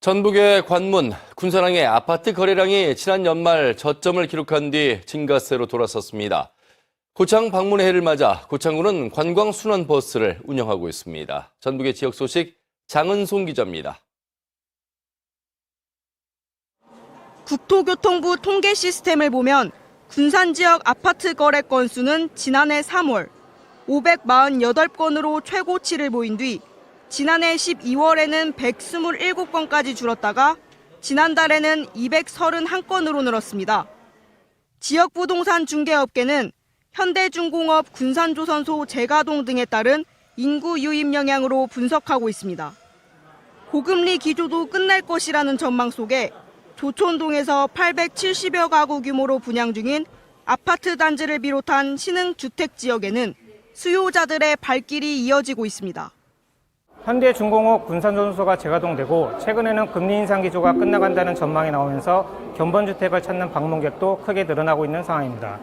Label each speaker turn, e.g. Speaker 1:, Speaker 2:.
Speaker 1: 전북의 관문, 군산항의 아파트 거래량이 지난 연말 저점을 기록한 뒤 증가세로 돌아섰습니다. 고창 방문의 해를 맞아 고창군은 관광 순환 버스를 운영하고 있습니다. 전북의 지역 소식 장은송 기자입니다.
Speaker 2: 국토교통부 통계 시스템을 보면 군산 지역 아파트 거래 건수는 지난해 3월 548건으로 최고치를 보인 뒤 지난해 12월에는 127건까지 줄었다가 지난달에는 231건으로 늘었습니다. 지역 부동산 중개업계는 현대중공업 군산조선소 재가동 등에 따른 인구 유입 영향으로 분석하고 있습니다. 고금리 기조도 끝날 것이라는 전망 속에 조촌동에서 870여 가구 규모로 분양 중인 아파트 단지를 비롯한 신흥 주택 지역에는 수요자들의 발길이 이어지고 있습니다.
Speaker 3: 현대중공업 군산조선소가 재가동되고 최근에는 금리 인상 기조가 끝나간다는 전망이 나오면서 견본주택을 찾는 방문객도 크게 늘어나고 있는 상황입니다.